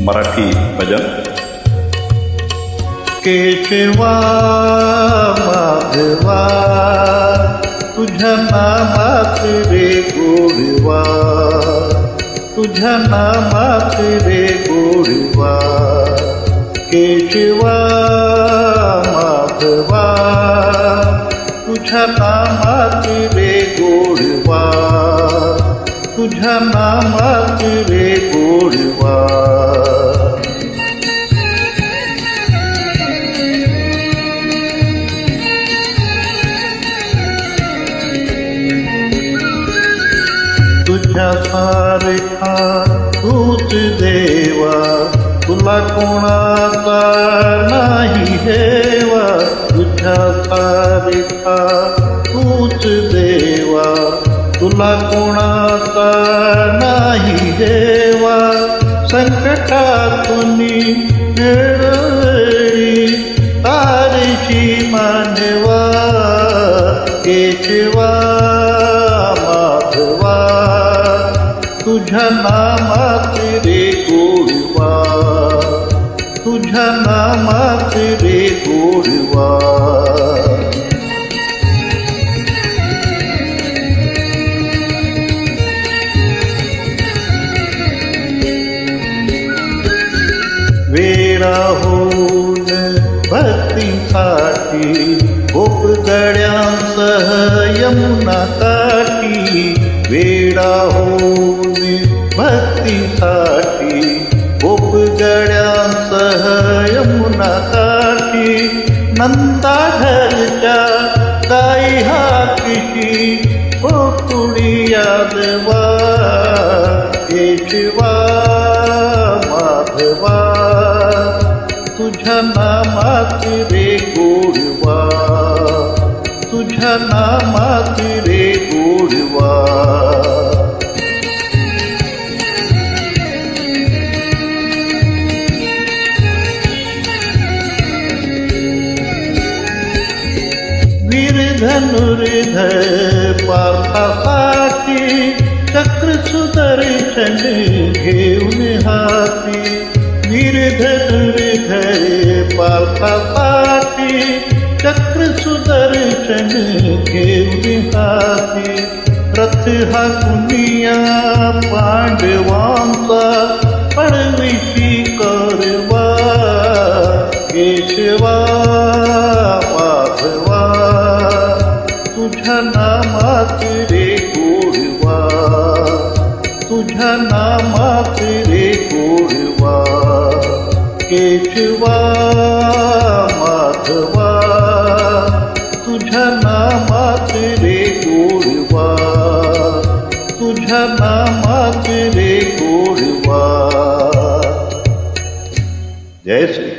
मराठी भजन। केशवा, माधवा, तुझ्या रे गोडवा, तुझ्या नामात रे गोडवा, केशवा, माधवा, तुझ्या रे गोडवा, तुझ्या नामात रे तुझ्यासारखा तूच देवा. तुला कोणाचा नाही हेवा. तुझ्यासारखा तूच देवा. तुला कोणाचा नाही हेवा. संकटातून वेळोवेळी तारशी मानवा. केशवा रे गोडवा तुझ्या नामात रे गोडवा वेळा होऊन भक्तीसाठी गोप गड्यांसह यमुना काठी। वेळा होऊन भक्तीसाठी गोप गड्यांसह यमुना काठी नंदा घरच्या गाई हा किशी ओ कुडी यादवा केशवा माधवा तुझ्या नामात रे गोडवा। तुझ्या नामात रे वीर धनुर्धर पार्थासाठी चक्र सुदर्शन घेऊन हाती वीर धनुर्धर पार्थासाठी चक्र सुदर्शन घेऊन हाती रथ हा कुनिया पांडवांचा पडविशी करवा, केशवा नामात रे गोडवा तुझ्या नामात रे गोडवा केशवा माधवा तुझ्या नामात रे गोडवा तुझ्या नामात रे गोडवा। जय श्री